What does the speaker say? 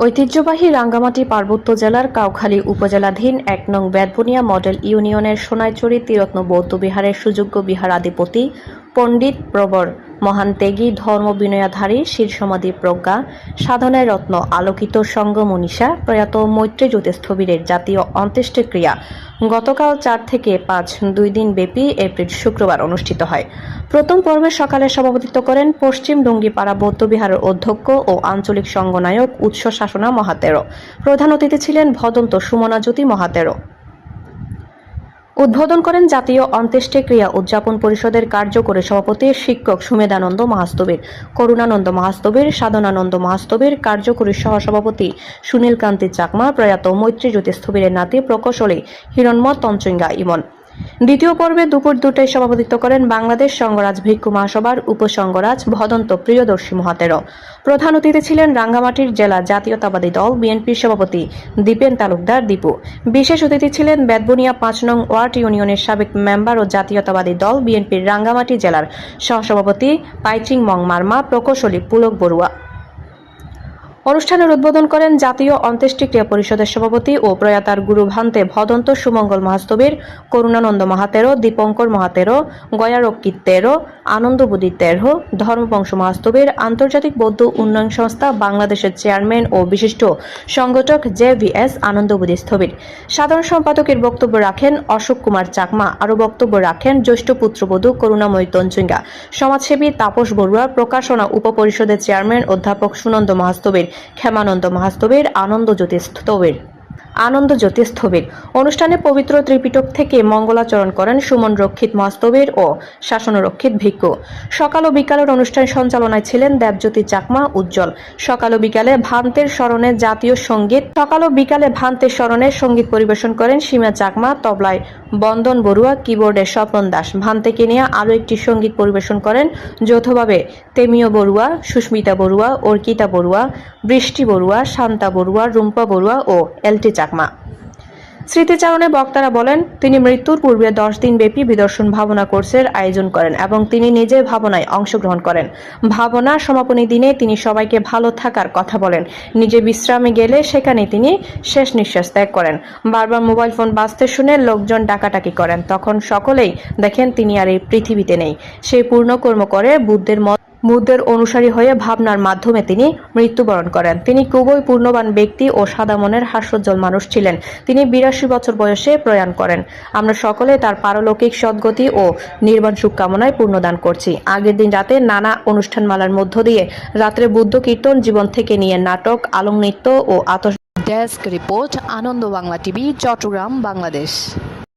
ঐতিহ্যবাহী রাঙ্গামাটি পার্বত্য জেলার কাউখালী উপজেলাধীন এক নং বেদবনিয়া মডেল ইউনিয়নের সোনাইচুরি তিরত্ন বৌদ্ধ বিহারের সুযোগ্য বিহারাধিপতি পণ্ডিত প্রবর মহান ত্যাগী ধর্ম বিনয়াধারী শীর্ষমাদী প্রজ্ঞা, সাধনায় রত্ন আলোকিত সঙ্গ মনীষা প্রয়াত মৈত্রী জ্যোতিস্থবিরের জাতীয় অন্ত্যেষ্টিক্রিয়া। গতকাল চার থেকে পাঁচ দুই দিন ব্যাপী এপ্রিল শুক্রবার অনুষ্ঠিত হয়। প্রথম পর্বে সকালে সভাপতিত্ব করেন পশ্চিম ডুঙ্গিপাড়া বৌদ্ধবিহারের অধ্যক্ষ ও আঞ্চলিক সংঘনায়ক উৎস শাসনা মহাতেরো। প্রধান অতিথি ছিলেন ভদন্ত সুমনা জ্যোতি মহাতেরো। উদ্বোধন করেন জাতীয় অন্ত্যেষ্টিক্রিয়া উদযাপন পরিষদের কার্যকরী সভাপতি শিক্ষক সুমেদানন্দ মাহাস্তবীর, করুণানন্দ মাহাস্তবীর, সাধনানন্দ মাহাস্তবীর, কার্যকরী সহসভাপতি সুনীল কান্তি চাকমা, প্রয়াত মৈত্রী জ্যোতিস্থবিরের নাতি প্রকৌশলী হিরণ্ম তঞ্চঙ্গা ইমন। দ্বিতীয় পর্বে দুপুর দুটায় সভাপতিত্ব করেন বাংলাদেশ সংঘরাজ ভিক্ষু মহাসভার উপসংঘরাজ ভদন্ত প্রিয়দর্শী মহাতেরো প্রধান অতিথি ছিলেন রাঙ্গামাটির জেলা জাতীয়তাবাদী দল বিএনপির সভাপতি দীপেন তালুকদার দীপু। বিশেষ অতিথি ছিলেন বেদবনিয়া পাঁচ নং ওয়ার্ড ইউনিয়নের সাবেক মেম্বার ও জাতীয়তাবাদী দল বিএনপির রাঙ্গামাটি জেলার সহসভাপতি পাইচিং মং মার্মা প্রকৌশলী পুলক বড়ুয়া। অনুষ্ঠানের উদ্বোধন করেন জাতীয় অন্ত্যেষ্টিক্রিয়া পরিষদের সভাপতি ও প্রয়াতার গুরু ভান্তে ভদন্ত সুমঙ্গল মহাস্তবীর, করুণানন্দ মহাতেরো দীপঙ্কর মহাতেরো গয়ারক্ষিত তেরো আনন্দবুদি তেরো ধর্মবংশ মহাস্তবীর, আন্তর্জাতিক বৌদ্ধ উন্নয়ন সংস্থা, বাংলাদেশের চেয়ারম্যান ও বিশিষ্ট সংগঠক জে ভি এস আনন্দবুদি স্থবির। সাধারণ সম্পাদকের বক্তব্য রাখেন অশোক কুমার চাকমা। আরও বক্তব্য রাখেন জ্যৈষ্ঠ পুত্রবধূ করুণাময়ী তঞ্চুঙ্গা। সমাজসেবী তাপস বড়ুয়া, প্রকাশনা উপপরিষদের চেয়ারম্যান অধ্যাপক সুনন্দ মহাস্তবীর। ক্ষেমানন্দ মহাস্তবের আনন্দ জ্যোতি আনন্দ জ্যোতি স্থবির অনুষ্ঠানে পবিত্র ত্রিপিটক থেকে মঙ্গলাচরণ করেন সুমন রক্ষিত মহাস্তবীর ও শাসন রক্ষিত ভিক্ষু। সকাল ও বিকালের অনুষ্ঠান সঞ্চালনায় ছিলেন দেবজ্যোতি চাকমা উজ্জ্বল। সকাল ও বিকালে ভান্তের স্মরণে জাতীয় সংগীত। সকাল ও বিকালে ভান্তের স্মরণে সংগীত পরিবেশন করেন সীমা চাকমা, তবলায় বন্দন বড়ুয়া, কিবোর্ডে স্বপন দাস। ভান্তেকে নিয়ে আরও একটি সংগীত পরিবেশন করেন যৌথভাবে তেমিও বড়ুয়া, সুস্মিতা বড়ুয়া, অর্কিতা বড়ুয়া, বৃষ্টি বড়ুয়া, শান্তা বড়ুয়া, রুম্পা বড়ুয়া ও এলটি চাকমা। স্মৃতিচারণে বক্তারা বলেন, তিনি মৃত্যুর পূর্বে দশ দিন ব্যাপী বিদর্শন ভাবনা কোর্সের আয়োজন করেন এবং তিনি নিজে ভাবনায় অংশগ্রহণ করেন। ভাবনা সমাপনী দিনে তিনি সবাইকে ভালো থাকার কথা বলেন। নিজে বিশ্রামে গেলে সেখানে তিনি শেষ নিঃশ্বাস ত্যাগ করেন। বারবার মোবাইল ফোন বাজতে শুনে লোকজন ডাকাটাকি করেন। তখন সকলেই দেখেন তিনি আর এই পৃথিবীতে নেই। সেই পূর্ণকর্ম করে, বুদ্ধের মত বুদ্ধের অনুসারী হয়ে ভাবনার মাধ্যমে তিনি মৃত্যুবরণ করেন। তিনি খুবই পূর্ণবান ব্যক্তি ও সাদা মনের হাস্যোজ্জ্বল মানুষ ছিলেন। তিনি বিরাশি বছর বয়সে প্রয়াণ করেন। আমরা সকলে তার পারলৌকিক সদ্গতি ও নির্বাণ সুখ কামনায় পূর্ণদান করছি। আগের দিন রাতে নানা অনুষ্ঠানমালার মধ্য দিয়ে রাত্রে বুদ্ধ কীর্তন জীবন থেকে নিয়ে নাটক আলং নৃত্য ও আতস desk report, Ananda Bangla TV, Chittagong, Bangladesh.